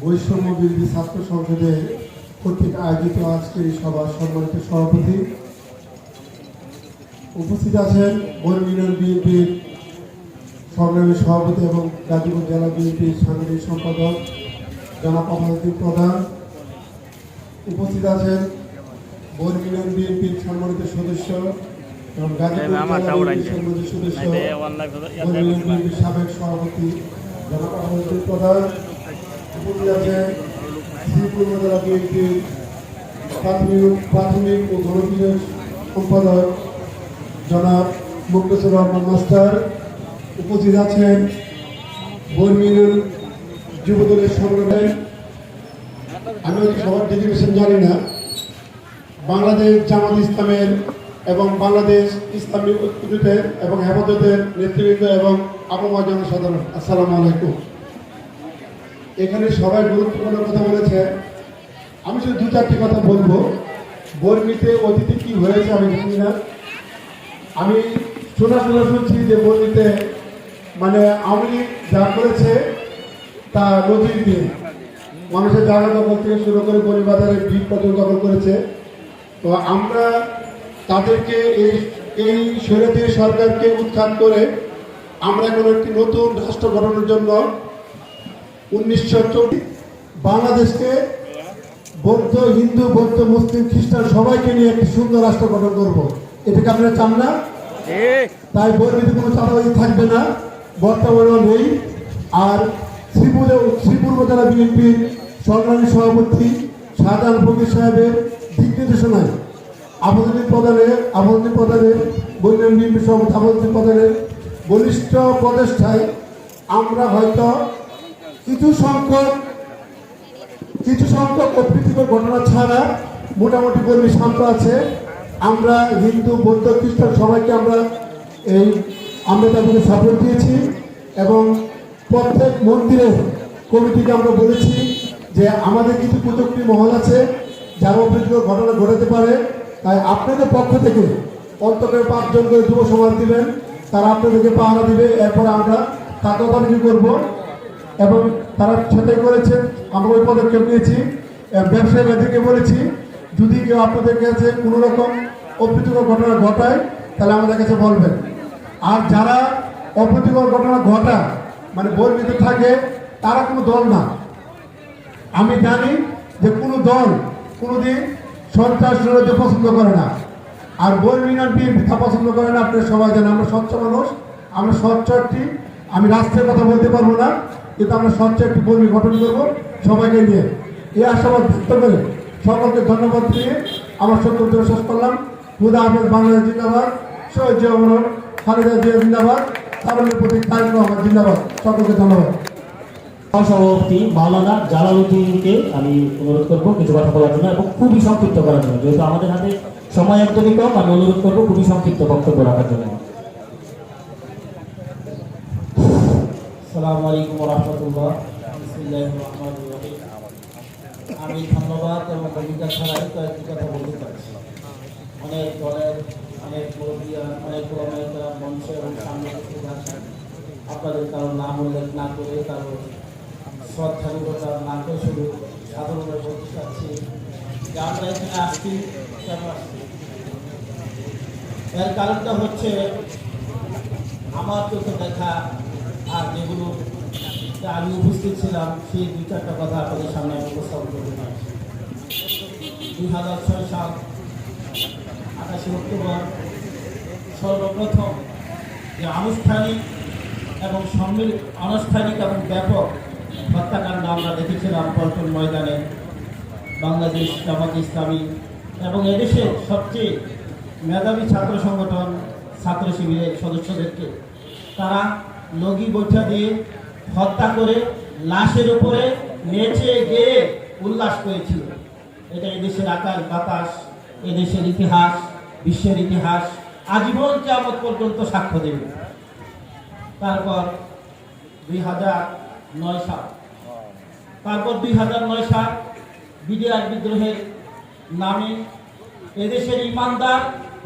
বৈষম্য বিরোধী ছাত্র সংসদে কর্তৃক আয়োজিত আজকের এই সভার সম্মানিত সভাপতি উপস্থিত আছেন বন ইউনিয়ন বিএনপির সংগ্রামী সভাপতি এবং গাজীপুর জেলা বিএনপির সাংগঠনিক সম্পাদক জনাব অপরাধী প্রধান উপস্থিত আছেন বন ইউনিয়ন বিএনপির সম্মানিত সদস্য এবং গাজীপুর। সম্মানিত সদস্য বন ইউনিয়ন বিএনপির সাবেক সভাপতি জনাব অপরাধী প্রধান প্রাথমিক ও গণবিভাগ সম্পাদক জনাব মুক্তেশ্বর রহমান মাস্টার উপস্থিত আছেন। বর্মিনুল যুবদলের সংগ্রামে। আমি সবার ডেজিগনেশন জানি না। বাংলাদেশ জামাত ইসলামের এবং বাংলাদেশ ইসলামী ঐক্যজোটের এবং হেফাজতের নেতৃবৃন্দ এবং আবহাওয়া জনসাধারণ আসসালামু আলাইকুম। এখানে সবাই গুরুত্বপূর্ণ কথা বলেছে। আমি শুধু দু চারটি কথা বলব। বর্মিতে অতীতে কি হয়েছে আমি জানি না। আমি শোনা শোনা শুনছি যে বর্মিতে মানে আওয়ামী যা করেছে, তা নজির দিয়ে। মানুষের জায়গা দখল থেকে শুরু করে পরিবারের ভিড় পর্যন্ত দখল করেছে। তো আমরা তাদেরকে এই এই স্বৈরাচারী সরকারকে উৎখাত করে আমরা এখন একটি নতুন রাষ্ট্র গঠনের জন্য উনিশশো বাংলাদেশকে বৌদ্ধ হিন্দু বৌদ্ধ মুসলিম খ্রিস্টান সবাইকে নিয়ে একটি সুন্দর রাষ্ট্র গঠন করব। এটাকে আপনারা চান না? তাই বর্ণিত কোনো চাঁদাবাজি থাকবে না বর্তমানেও নেই। আর শ্রীপুর শ্রীপুর জেলা বিএনপির সংগ্রামী সভাপতি শাহজাহান ফকির সাহেবের দিক নির্দেশনায় আবদী প্রধানের আবদী প্রধানের বৈজ্ঞান বিএনপি সভাপতি আবদী প্রধানের বলিষ্ঠ প্রচেষ্টায় আমরা হয়তো কিছু সংখ্যক কিছু সংখ্যক অপ্রীতিকর ঘটনা ছাড়া মোটামুটি কর্মী শান্ত আছে। আমরা হিন্দু, বৌদ্ধ, খ্রিস্টান সবাইকে আমরা এই আমরা তাদেরকে সাপোর্ট দিয়েছি এবং প্রত্যেক মন্দিরের কমিটিকে আমরা বলেছি যে আমাদের কিছু প্রযুক্তি মহল আছে যারা অপ্রীতিকর ঘটনা ঘটাতে পারে। তাই আপনাদের পক্ষ থেকে অন্তত পাঁচজন করে যুব সমাজ দিবেন, তারা আপনাদেরকে পাহারা দিবে। এরপরে আমরা কাকতালিজি করব। এবং তারা সেটাই করেছেন আমরা ওই পদক্ষেপ নিয়েছি। ব্যবসায়ীদেরকে বলেছি, যদি কেউ আপনাদের কাছে কোনো রকম অপ্রীতিকর ঘটনা ঘটায়, তাহলে আমাদের কাছে বলবেন। আর যারা অপ্রীতিকর ঘটনা ঘটায় মানে বর্মিত থাকে, তারা কোনো দল না। আমি জানি যে কোনো দল কোনোদিন সন্ত্রাস পছন্দ করে না। আর বর্মিনার বিএনপি তা পছন্দ করে না, আপনারা সবাই জানেন, আমরা স্বচ্ছ মানুষ, আমরা স্বচ্ছ একটি, আমি রাষ্ট্রের কথা বলতে পারব না কিন্তু আমরা স্বচ্ছ একটি কর্মী গঠন করব সবাইকে নিয়ে। এই আশাবাদ ব্যক্ত করে সকলকে ধন্যবাদ দিয়ে আমার সত্য শেষ করলাম। হুদা আহমেদ বাংলাদেশ জিন্দাবাদ শহীদ জিয়া খালেদা জিয়া জিন্দাবাদ তারুণের প্রতি তারিক রহমান জিন্দাবাদ। সকলকে ধন্যবাদ। সভাপতি মাওলানা জালালউদ্দিনকে আমি অনুরোধ করব কিছু কথা বলার জন্য এবং খুবই সংক্ষিপ্ত করার জন্য। যেহেতু আমাদের হাতে সময় একদমই কম, আমি অনুরোধ করব খুবই সংক্ষিপ্ত বক্তব্য রাখার জন্য। সালামু আলাইকুম রহমতুল্লাহ আমি ধন্যবাদ এবং ভূমিকা ছাড়াই কয়েকটি কথা বলতে চাচ্ছি। অনেক দলের, অনেক অনেক মঞ্চে এবং সামনে আপনাদের কারও নাম উল্লেখ না করে, কারও শ্রদ্ধালুকতা না করে শুধু সাধারণভাবে বলতে চাচ্ছি। যে আমরা এখানে আসছি? এর কারণটা হচ্ছে, আমার চোখে দেখা আর যেগুলো আমি উপস্থিত ছিলাম, সেই দুই চারটা কথা আপনাদের সামনে আমি উপস্থাপন করতে পারছি। দুই হাজার ছয় সাল, আঠাশে অক্টোবর, সর্বপ্রথম যে আনুষ্ঠানিক এবং সম্মিলিত, আনুষ্ঠানিক এবং ব্যাপক হত্যাকাণ্ড আমরা দেখেছিলাম পল্টন ময়দানে। বাংলাদেশ জামাত ইসলামী এবং এদেশের সবচেয়ে মেধাবী ছাত্র সংগঠন ছাত্র শিবিরের সদস্যদেরকে। তারা লগি বৈঠা দিয়ে হত্যা করে লাশের উপরে নেচে গিয়ে উল্লাস করেছিল। এটা এদেশের আকাশ বাতাস, এদেশের ইতিহাস, বিশ্বের ইতিহাস। আজীবন কেমন পর্যন্ত সাক্ষ্য দেবে। তারপর দুই হাজার নয় সাল। তারপর দুই হাজার নয় সাল বিডিআর বিদ্রোহের নামে এদেশের ইমানদার,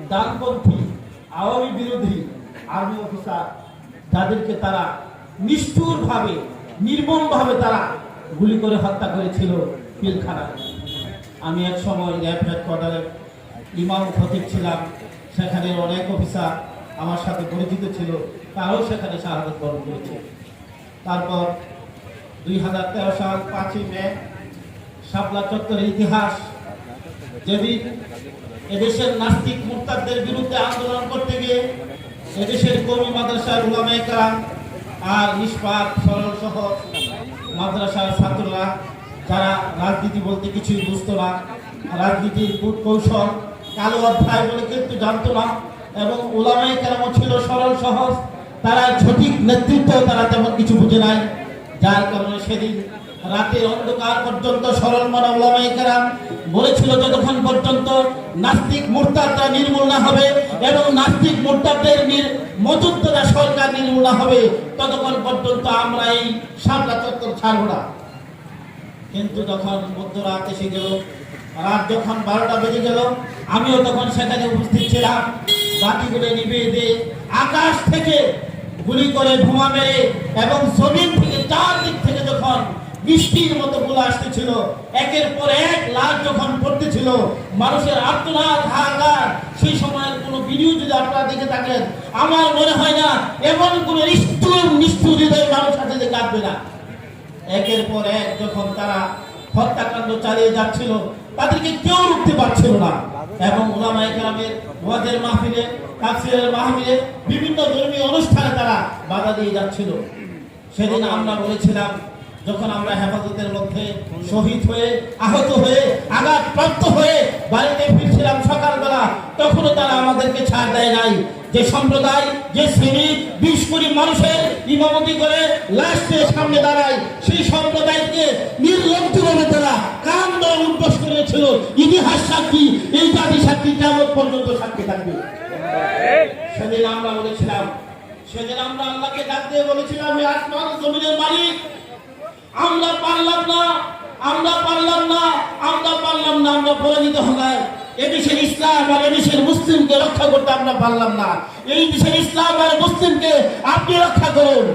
ডানপন্থী, আওয়ামী বিরোধী, আর্মি অফিসার যাদেরকে তারা নিষ্ঠুরভাবে, নির্মমভাবে তারা গুলি করে হত্যা করেছিল পিলখানায়। আমি এক সময় র্যাব হেডকোয়ার্টারের ইমাম খতিব ছিলাম। সেখানে অনেক অফিসার আমার সাথে পরিচিত ছিল। তারাও সেখানে শাহাদত বরণ করেছে। তারপর দুই হাজার তেরো সাল পাঁচই মে, শাপলা চত্বরের ইতিহাস। যেদিন এদেশের নাস্তিক মুক্তারদের বিরুদ্ধে আন্দোলন করতে গিয়ে এদেশের কর্মী মাদ্রাসার উলামে কালাম আর নিষ্পাপ সরল সহ মাদ্রাসার ছাত্ররা, যারা রাজনীতি বলতে কিছুই বুঝতো না, রাজনীতির কূট কৌশল, কালো অধ্যায় বলে কিন্তু জানতো না, এবং ওলামাই কেরামও ছিল সরল সহজ, তারা সঠিক নেতৃত্ব তারা তেমন কিছু বুঝে নাই, যার কারণে সেদিন রাতের অন্ধকার পর্যন্ত সরল মানা ওলামাই কেরাম বলেছিল, যতক্ষণ পর্যন্ত নাস্তিক মোর্তাদরা নির্মূল না হবে এবং নাস্তিক মোর্তাদের মজুদ্দা সরকার নির্মূল না হবে, ততক্ষণ পর্যন্ত আমরা এই সামলা চত্বর ছাড়ব না। কিন্তু যখন মধ্যরাত এসে গেল, রাত যখন বারোটা বেজে গেল, আমিও তখন সেখানে উপস্থিত ছিলাম। বাতিগুলো নিভিয়ে দিয়ে আকাশ থেকে গুলি করে ধোঁয়া মেরে এবং জমিন থেকে চারদিক থেকে যখন বৃষ্টির মতো গুলো আসতেছিল। একের পর এক লাশ যখন পড়তেছিল, মানুষের আত্মনাথ হাহাকার। সেই সময়ের কোনো ভিডিও যদি আপনারা দেখে থাকেন, আমার মনে হয় না এমন কোনো নিষ্ঠুর নিষ্ঠুর হৃদয় মানুষ আছে যে কাঁদবে না। একের পর এক যখন তারা হত্যাকাণ্ড চালিয়ে যাচ্ছিল, তাদেরকে কেউ রুখতে পারছিল না। এবং ওলামায়ে কেরামের ওয়াজের মাহফিলে, তাফসিরের মাহফিলে বিভিন্ন ধর্মীয় অনুষ্ঠানে তারা বাধা দিয়ে যাচ্ছিল। সেদিন আমরা বলেছিলাম যখন আমরা হেফাজতের মধ্যে শহীদ হয়ে, আহত হয়ে, আঘাতপ্রাপ্ত হয়ে বাড়িতে ফিরছিলাম সকালবেলা, তখনও তারা আমাদেরকে ছাড় দেয় নাই। যে সম্প্রদায়, যে শ্রেণি, বিশ কোটি মানুষের ইমামতি করে লাস্টের সামনে দাঁড়ায়, সেই সম্প্রদায়কে নির্লজ্জভাবে তারা কান দল উদ্বোস করেছিল। ইতিহাস সাক্ষী, এই জাতি সাক্ষী কেমন পর্যন্ত সাক্ষী থাকবে? সেদিন আমরা বলেছিলাম, সেদিন আমরা আল্লাহকে ডাক দিয়ে বলেছিলাম আসমান, জমিনের মালিক আমরা পারলাম না, আমরা পারলাম না, আমরা পারলাম না, আমরা পরাজিত হলাম। এদেশের ইসলাম আর এদেশের মুসলিমকে রক্ষা করতে আমরা পারলাম না। এই দেশের ইসলাম আর মুসলিমকে আপনি রক্ষা করুন।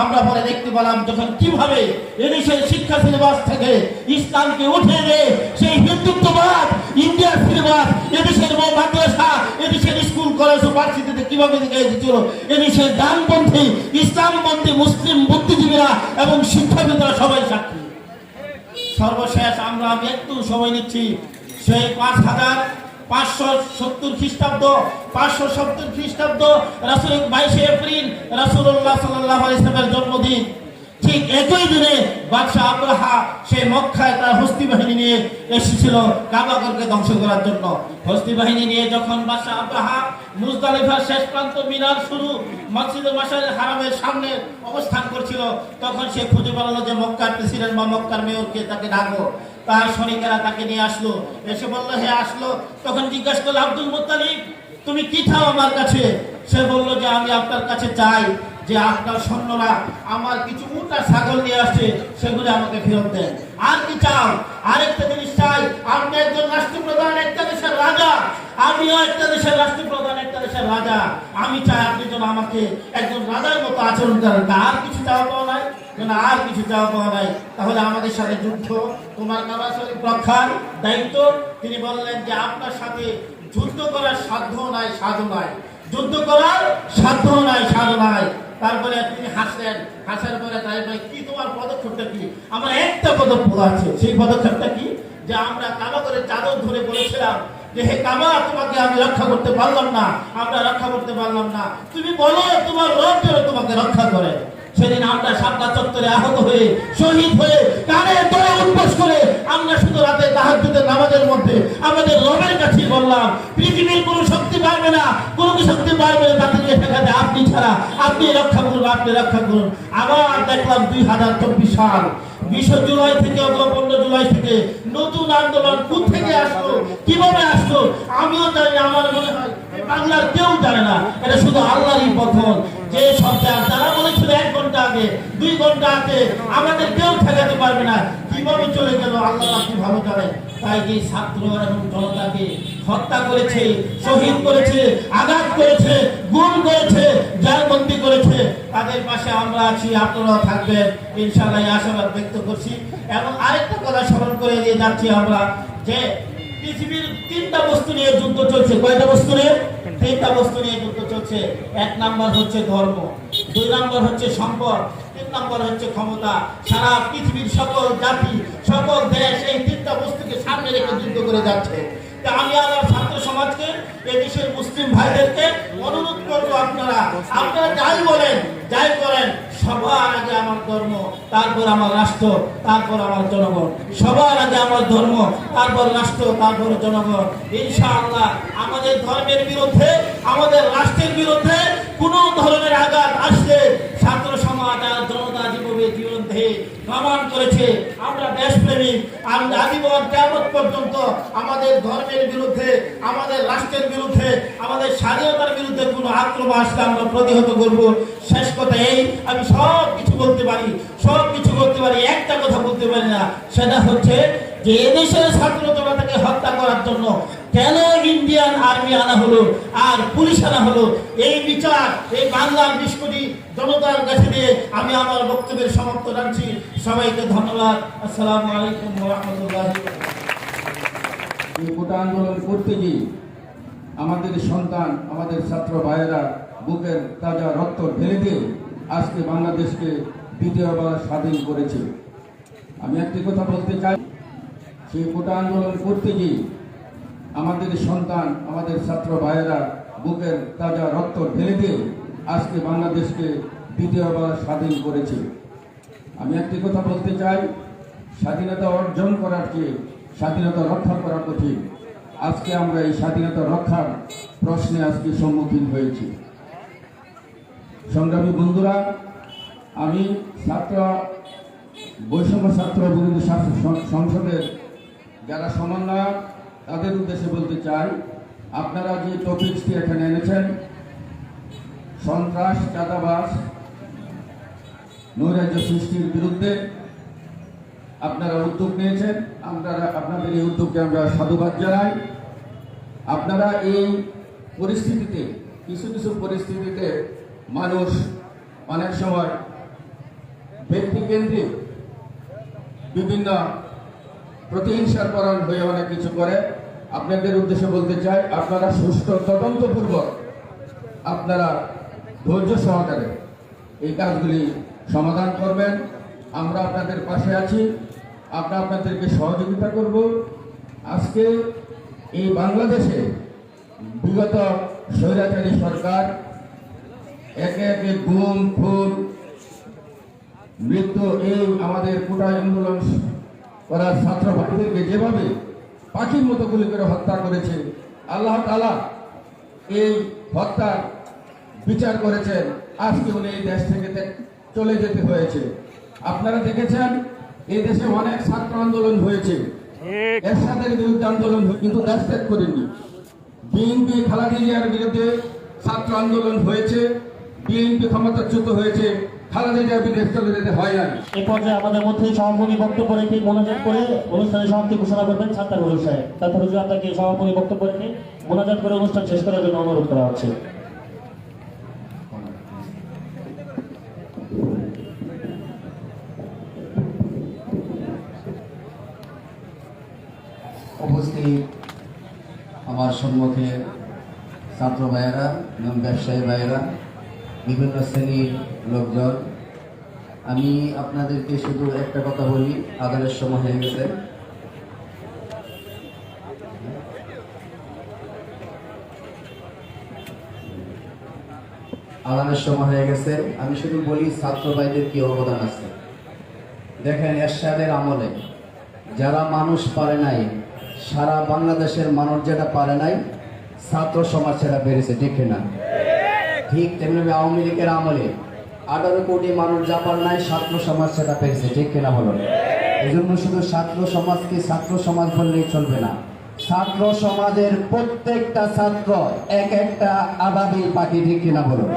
আমরা পরে দেখতে পেলাম যখন কীভাবে এদেশের শিক্ষা সিলেবাস থেকে ইসলামকে উঠে দিয়ে সেই হিন্দুত্ববাদ, ইন্ডিয়ার সিলেবাস এদেশের মাদ্রাসা, এদেশের স্কুল, কলেজ ও ভার্সিটিতে কীভাবে দেখে দিচ্ছিল এদেশের ডানপন্থী, ইসলামপন্থী, মুসলিম বুদ্ধিজীবীরা এবং শিক্ষাবিদরা সবাই সাক্ষী। সর্বশেষ আমরা আমি একটু সময় নিচ্ছি। সেই পাঁচ হাজার পাঁচশো সত্তর খ্রিস্টাব্দ, পাঁচশো সত্তর খ্রিস্টাব্দ রাসুল বাইশে এপ্রিল রাসুল্লাহ সাল্লাহ ইসলামের জন্মদিন। ঠিক একই দিনে বাদশাহ আব্রাহা সেই মক্কায় তার হস্তি বাহিনী নিয়ে এসেছিল কাবাগরকে ধ্বংস করার জন্য। হস্তি বাহিনী নিয়ে যখন বাদশাহ আব্রাহা মুজদালিফার শেষ প্রান্ত মিনার শুরু মসজিদে মাসার হারামের সামনে অবস্থান করছিল, তখন সে খুঁজে পেলালো যে মক্কার প্রেসিডেন্ট বা মক্কার মেয়রকে তাকে ডাকো তার সৈনিকেরা তাকে নিয়ে আসলো। এসে বলল, হে, আসলো। তখন জিজ্ঞাসা করল, আব্দুল মুত্তালিব, তুমি কি খাও আমার কাছে? সে বলল যে, আমি আপনার কাছে চাই। যে আপনার সৈন্যরা আমার কিছু আর ছাগল নিয়ে আসছে, সেগুলো আমাকে ফেরত দেন। আর কি চাও? আরেকটা জিনিস চাই, আপনি একজন রাষ্ট্রপ্রধান, একটা দেশের রাজা। আমিও একটা দেশের রাষ্ট্রপ্রধান, একটা দেশের রাজা। আমি চাই আপনি যেন আমাকে একজন রাজার মতো আচরণ করেন। তা আর কিছু চাওয়া পাওয়া নাই? যেন আর কিছু চাওয়া পাওয়া নাই। তাহলে আমাদের সাথে যুদ্ধ। তোমার কাবা শরীফ রক্ষার দায়িত্ব। তিনি বললেন যে, আপনার সাথে যুদ্ধ করার সাধ্য নাই সাধু নাই। যুদ্ধ করার সাধ্য নাই সাধু নাই। তারপরে তিনি হাসলেন। হাসার পরে তাই ভাই, কি তোমার পদক্ষেপটা কি? আমার একটা পদক্ষেপ আছে। সেই পদক্ষেপটা কি? যে আমরা কাবা করে চাদর ধরে বলেছিলাম যে, হে কাবা, তোমাকে আমি রক্ষা করতে পারলাম না। আমরা রক্ষা করতে পারলাম না। তুমি বলো, তোমার রব যেন তোমাকে রক্ষা করে। সেদিন আমরা সাতটা চত্বরে আহত হয়ে, শহীদ হয়ে কানে দলে উদ্বাস করে আমরা শুধু রাতে তাহাজ্জুদের নামাজের মধ্যে আমাদের রবের কাছে বললাম, পৃথিবীর কোনো শক্তি পারবে না, কোনো শক্তি পারবে না ঠেকাতে আপনি ছাড়া আপনি রক্ষা করুন, আপনি রক্ষা করুন। আবার দেখলাম দুই হাজার চব্বিশ সাল, বিশ জুলাই থেকে অথবা পনেরো জুলাই থেকে নতুন আন্দোলন কোথা থেকে আসলো, কীভাবে আসলো, আমিও জানি আমার মনে হয় বাংলার কেউ জানে না, এটা শুধু আল্লাহরই পথন। যে সরকার, তারা বলেছিল এক ঘণ্টা আগে, দুই ঘণ্টা আগে আমাদের কেউ ঠেকাতে পারবে না। কীভাবে চলে গেল? আল্লাহ আপনি ভালো জানেন। তাই যে ছাত্র এবং জনতাকে হত্যা করেছে, শহীদ করেছে, আঘাত করেছে, গুম করেছে, জালবন্দি করেছে, তাদের পাশে আমরা আছি, আপনারাও থাকবেন। ইনশাল্লাহ আশাবাদ ব্যক্ত করছি। এবং আরেকটা কথা স্মরণ করে দিয়ে যাচ্ছি আমরা, যে পৃথিবীর তিনটা বস্তু নিয়ে যুদ্ধ চলছে। কয়টা বস্তু নিয়ে? তিনটা বস্তু নিয়ে যুদ্ধ চলছে এক নাম্বার হচ্ছে ধর্ম, দুই নাম্বার হচ্ছে সম্পদ, তিন নাম্বার হচ্ছে ক্ষমতা। সারা পৃথিবীর সকল জাতি, সকল দেশ এই তিনটা বস্তুকে সামনে রেখে যুদ্ধ করে যাচ্ছে। আমি আমার ছাত্র সমাজকে, এই দেশের মুসলিম ভাইদেরকে অনুরোধ করব আপনারা। আপনারা যাই বলেন যাই করেন, সবার আগে আমার ধর্ম, তারপর আমার রাষ্ট্র, তারপর আমার জনগণ। সবার আগে আমার ধর্ম, তারপর রাষ্ট্র, তারপর জনগণ। ইনশাআল্লাহ, আমাদের ধর্মের বিরুদ্ধে, আমাদের রাষ্ট্রের বিরুদ্ধে কোনো ধরনের আঘাত আসলে ছাত্র সমাজ আর জনতা জীবনে জীবন দেহে প্রমাণ করেছে। আমরা দেশপ্রেমিক আমরা আজীবন কেমন পর্যন্ত আমাদের ধর্মের বিরুদ্ধে, আমাদের রাষ্ট্রের বিরুদ্ধে, আমাদের স্বাধীনতার বিরুদ্ধে কোনো আক্রমণ আসলে আমরা প্রতিহত করব। শেষ কথা এই, আমি সব কিছু বলতে পারি, সব কিছু করতে পারি, একটা কথা বলতে পারি না, সেটা হচ্ছে যে এদেশের জনতাকে হত্যা করার জন্য কেন ইন্ডিয়ান আর্মি আনা হলো? আর পুলিশ আনা হলো? এই বিচার, এই বাংলার বিশ কোটি জনতার কাছে দিয়ে আমি আমার বক্তব্যের সমাপ্ত রাখছি সবাইকে ধন্যবাদ। আসসালামু আলাইকুম রহমতুল্লাহ কোটা আন্দোলন করতে গিয়ে আমাদের সন্তান, আমাদের ছাত্র ভাইয়েরা বুকের তাজা রক্ত ঢেলে দিয়ে আজকে বাংলাদেশকে দ্বিতীয়বার স্বাধীন করেছে। আমি একটি কথা বলতে চাই। সেই কোটা আন্দোলন করতে গিয়ে আমাদের সন্তান, আমাদের ছাত্র ভাইয়েরা বুকের তাজা রক্ত ঢেলে দিয়ে আজকে বাংলাদেশকে দ্বিতীয়বার স্বাধীন করেছে। আমি একটি কথা বলতে চাই, স্বাধীনতা অর্জন করার চেয়ে স্বাধীনতা রক্ষা করা কঠিন। আজকে আমরা এই স্বাধীনতা রক্ষার প্রশ্নে আজকে সম্মুখীন হয়েছি। সংগ্রামী বন্ধুরা, আমি ছাত্র, বৈষম্য ছাত্র বিরোধী সংসদের যারা সমন্বয়ক তাদের উদ্দেশ্যে বলতে চাই, আপনারা যে টপিকসটি এখানে এনেছেন, সন্ত্রাস চাঁদাবাস নৈরাজ্য সৃষ্টির বিরুদ্ধে আপনারা উদ্যোগ নিয়েছেন। আপনারা, আপনাদের এই উদ্যোগকে আমরা সাধুবাদ জানাই। আপনারা এই পরিস্থিতিতে, কিছু কিছু পরিস্থিতিতে মানুষ অনেক সময় ব্যক্তিকেন্দ্রিক বিভিন্ন প্রতিহিংসার পরণ হয়ে অনেক কিছু করে। আপনাদের উদ্দেশ্যে বলতে চাই, আপনারা সুষ্ঠু তদন্তপূর্বক আপনারা ধৈর্য সহকারে এই কাজগুলি সমাধান করবেন। আমরা আপনাদের পাশে আছি। আমরা আপনাদেরকে সহযোগিতা করব। আজকে এই বাংলাদেশে বিগত স্বৈরাচারী সরকার একে একে গুম, খুন, মৃত্যু এই আমাদের কোটা আন্দোলন করার ছাত্র ভাইদেরকে যেভাবে পাখির মতো গুলি করে হত্যা করেছে আল্লাহ তালা এই হত্যার বিচার করেছেন। আজকে উনি এই দেশ থেকে চলে যেতে হয়েছে। আপনারা দেখেছেন এই দেশে অনেক ছাত্র আন্দোলন হয়েছে। এরশাদের বিরুদ্ধে আন্দোলন কিন্তু দেশ ত্যাগ করেনি। বিএনপি খালাদি জিয়ার বিরুদ্ধে ছাত্র আন্দোলন হয়েছে বিএনপি ক্ষমতাচ্যুত হয়েছে। খালাদি বিদেশ চলে যেতে হয় নাই এই পর্যায়ে আমাদের মধ্যে সভাপতি বক্তব্য রেখে মোনাজাত করে অনুষ্ঠানের সমাপ্তি ঘোষণা করবেন ছাত্র গুরু সাহেব। তারপর হুজুর আপনাকে সভাপতি বক্তব্য রেখে মোনাজাত করে অনুষ্ঠান শেষ করার জন্য অনুরোধ করা হচ্ছে। উপস্থিত আমার সম্মুখে ছাত্র ভাইয়েরা এবং ব্যবসায়ী ভাইয়েরা বিভিন্ন শ্রেণির লোকজন। আমি আপনাদেরকে শুধু একটা কথা বলি আদানের সময় হয়ে গেছে। আদানের সময় হয়ে গেছে। আমি শুধু বলি, ছাত্র ভাইদের কি অবদান আছে? দেখেন, এরশাদের আমলে যারা মানুষ পারে নাই, সারা বাংলাদেশের মানুষ যেটা পারে নাই, ছাত্র সমাজ সেটা বেড়েছে, ঠিক না ঠিক তেমনি আওয়ামী লীগের আমলে আঠারো কোটি মানুষ যা নাই, ছাত্র সমাজ সেটা পেয়েছে, ঠিক কেনা বলুন এই জন্য শুধু ছাত্র সমাজকে ছাত্র সমাজ বললেই চলবে না। ছাত্র সমাজের প্রত্যেকটা ছাত্র এক একটা আবাবিল পাখি, ঠিক কিনা বলুন